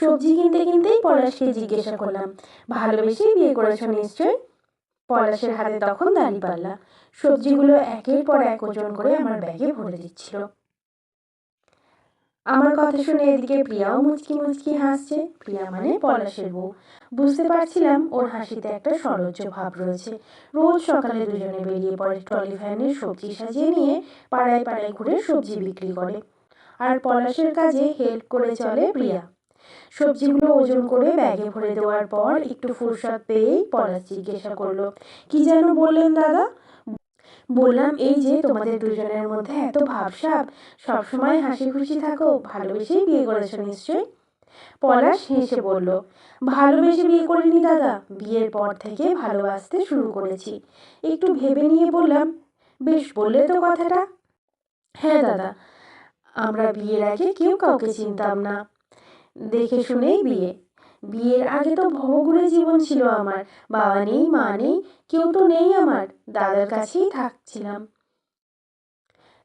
সবজি কিনতে কিনতেই পলাশকে জিজ্ঞাসা করলাম। ভালোবেসেই বিয়ে করেছ নিশ্চয়? পলাশের হাতে তখন দাঁড়িপাল্লা সবজিগুলো একের পর এক ওজন করে আমার ব্যাগে ভরে দিচ্ছিল। আমার কথা শুনে এদিকে প্রিয়াও মুচকি মুচকি হাসছে। প্রিয়া মানে পলাশের বউ। বুঝতে পারছিলাম ওর হাসিতে একটা সলজ্জ ভাব রয়েছে। রোজ সকালে দুজনে বেরিয়ে পড়ে ট্রলি ভ্যানের সবজি সাজিয়ে নিয়ে পাড়ায় পাড়ায় ঘুরে সবজি বিক্রি করে। আর পলাশের কাজে হেল্প করে চলে প্রিয়া। সবজিগুলো ওজন করে ব্যাগে ভরে দেওয়ার পর একটু ফুরসত পেয়েই পলাশ জিজ্ঞাসা করল, কি যেন বললেন দাদা? বললাম এই যে তোমাদের দুজনের মধ্যে এত ভাবসাব, সবসময় হাসি খুশি থাকো, ভালোবেসেই বিয়ে করেছ নিশ্চয়ই? পলাশ হেসে বলল, ভালোবেসে বিয়ে করিনি দাদা, বিয়ের পর থেকে ভালোবাসতে শুরু করেছি। একটু ভেবে নিয়ে বললাম, বেশ, বললে তো কথাটা? হ্যাঁ দাদা, আমরা বিয়ের আগে কেউ কাউকে চিনতাম না। দেখে শুনেই বিয়ে। বিয়ের আগে তো ভবঘুরে জীবন ছিল আমার। বাবা নেই, মা নেই, কেউ তো নেই আমার। দাদার কাছেই থাকছিলাম।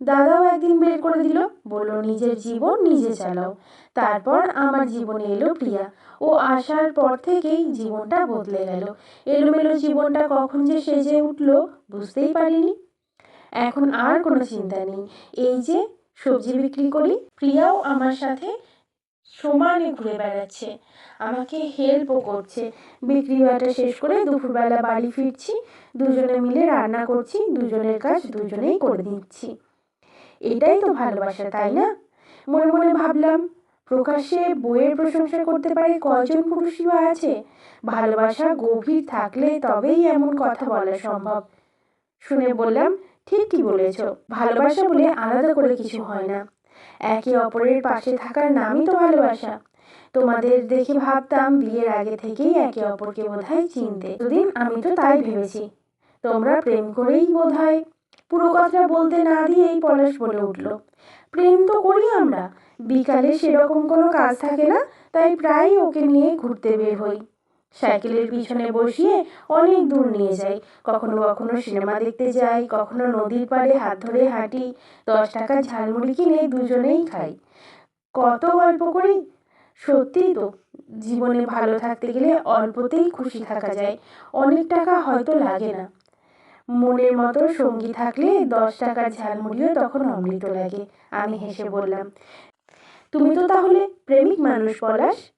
দাদাও একদিন বের করে দিল, বলল, নিজের জীবন নিজে চালাও। তারপর আমার জীবনে এলো প্রিয়া। ও আসার পর থেকেই জীবনটা বদলে গেল। এলোমেলো জীবনটা কখন যে সেজে উঠল বুঝতেই পারিনি। এখন আর কোনো চিন্তা নেই। এই যে সবজি বিক্রি করি, প্রিয়াও আমার সাথে সমানে ঘুরে বেড়াচ্ছে। আমাকে হেল্পও করছে। বিক্রি বাটা শেষ করে দুপুরবেলা বাড়ি ফিরছি। দুজনে মিলে রান্না করছি, দুজনের কাজ দুজনেই করে দিচ্ছি এটাই তো ভালোবাসা, তাই না? মনে মনে ভাবলাম, প্রকাশ্যে বইয়ের প্রশংসা করতে পারে কজন পুরুষই বা আছে? ভালোবাসা গভীর থাকলে তবেই এমন কথা বলা সম্ভব। শুনে বললাম ঠিক কি বলেছ। ভালোবাসা বলে আলাদা করে কিছু হয় না। একে অপরের পাশে থাকার নামই তো ভালোবাসা। তোমাদের দেখে ভাবতাম বিয়ের আগে থেকেই একে অপরকে বোধহয় চিনতে। দুদিন আমি তো তাই ভেবেছি। তোমরা প্রেম করেই বোধহয় পুরো কথা বলতে না দিয়েই পলাশ বলে উঠল। প্রেম তো করি আমরা। বিকালে সেরকম কোনো কাজ থাকে না, তাই প্রায় ওকে নিয়ে ঘুরতে বের হই। সাইকেলের পিছনে বসিয়ে অনেক দূর নিয়ে যাই। কখনো কখনো সিনেমা দেখতে যাই, কখনো নদীর পাড়ে হাত ধরে হাঁটি, দশ টাকা ঝালমুড়ি কিনে দুজনেই খাই। কত গল্প করি? সত্যিই তো, জীবনে ভালো থাকতে গেলে অল্পতেই খুশি থাকা যায়। অনেক টাকা হয়তো লাগে না। মনের মতো সঙ্গী থাকলে দশ টাকার ঝালমুড়িও তখন অমৃত লাগে, আমি হেসে বললাম। তুমি তো তাহলে প্রেমিক মানুষ, পলাশ?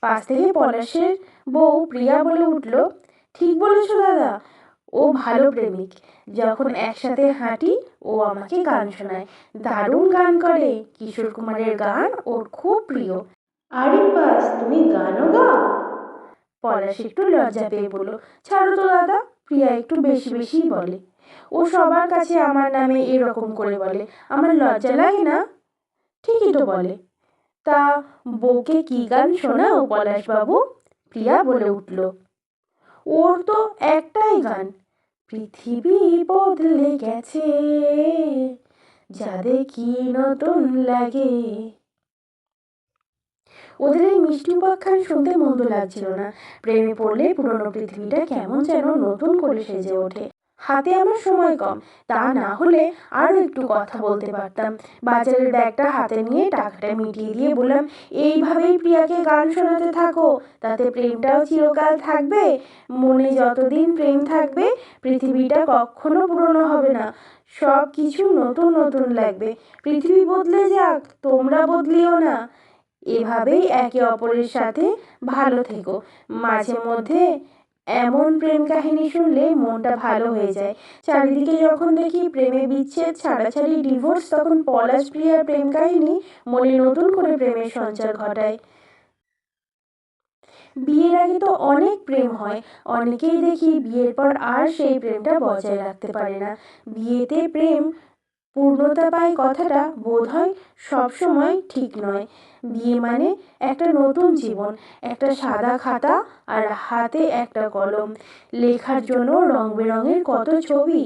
পাশ থেকে পলাশের বউ প্রিয়া বলে উঠল, ঠিক বলেছ দাদা, ও ভালো প্রেমিক। যখন একসাথে হাঁটি, ও আমাকে গান শোনায়। দারুণ গান করে। কিশোর কুমারের গান ওর খুব প্রিয়। আরে বাস, তুমি গানও গাও? পলাশ একটু লজ্জা পেয়ে বলল, ছাড়ো তো দাদা, প্রিয়া একটু বেশি বেশিই বলে। ও সবার কাছে আমার নামে এরকম করে বলে। আমার লজ্জা লাগে না? ঠিকই তো বলে। তা বউকে কি গান শোনাও পলাশবাবু? প্রিয়া বলে উঠল, ওর তো একটাই গান, পৃথিবী বদলে গেছে, যা দেখি নতুন লাগে। ওদের এই মিষ্টি উপাখ্যান শুনতে মন্দ লাগছিল না। প্রেমে পড়লে পুরনো পৃথিবীটা কেমন যেন নতুন করে সেজে ওঠে। হাতে আমার সময় কম। তা না হলে আরও একটু কথা বলতে পারতাম। বাজারের ব্যাগটা হাতে নিয়ে টাকাটা মিটিয়ে দিয়ে বললাম, এইভাবেই প্রিয়াকে গান শোনাতে থাকো। তাতে প্রেমটাও চিরকাল থাকবে। মনে যতদিন প্রেম থাকবে, পৃথিবীটা কখনো পুরনো হবে না। সব কিছু নতুন নতুন লাগবে। পৃথিবী বদলে যাক, তোমরা বদলিও না। এভাবেই একে অপরের সাথে ভালো থেকো। মাঝে মধ্যে এমন প্রেম কাহিনী শুনলে মনটা ভালো হয়ে যায়। চারিদিকে যখন দেখি প্রেমে বিচ্ছেদ, ছাড়াছাড়ি ডিভোর্স তখন পলাশ প্রিয়ার প্রেম কাহিনী মনে নতুন করে প্রেমের সঞ্চার ঘটায়। বিয়ের আগে তো অনেক প্রেম হয়, অনেকেই দেখি বিয়ের পর আর সেই প্রেমটা বজায় রাখতে পারে না। বিয়েতে প্রেম পূর্ণতা পায় কথাটা বোধ হয় সবসময় ঠিক নয়। বিয়ে মানে একটা নতুন জীবন, একটা সাদা খাতা আর হাতে একটা কলম। লেখার জন্য রং বেরঙের কত ছবি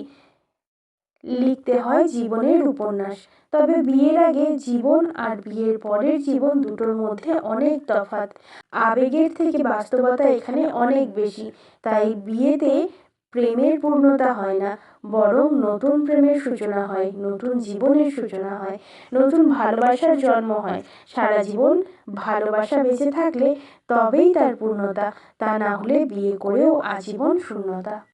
লিখতে হয় জীবনের উপন্যাস। তবে বিয়ের আগে জীবন আর বিয়ের পরের জীবন দুটোর মধ্যে অনেক তফাৎ। আবেগের থেকে বাস্তবতা এখানে অনেক বেশি। তাই বিয়েতে প্রেমের পূর্ণতা হয় না, বরং নতুন প্রেমের সূচনা হয়, নতুন জীবনের সূচনা হয়, নতুন ভালোবাসার জন্ম হয়। সারা জীবন ভালোবাসা বেঁচে থাকলে তবেই তার পূর্ণতা, তা না হলে বিয়ে করেও আজীবন শূন্যতা।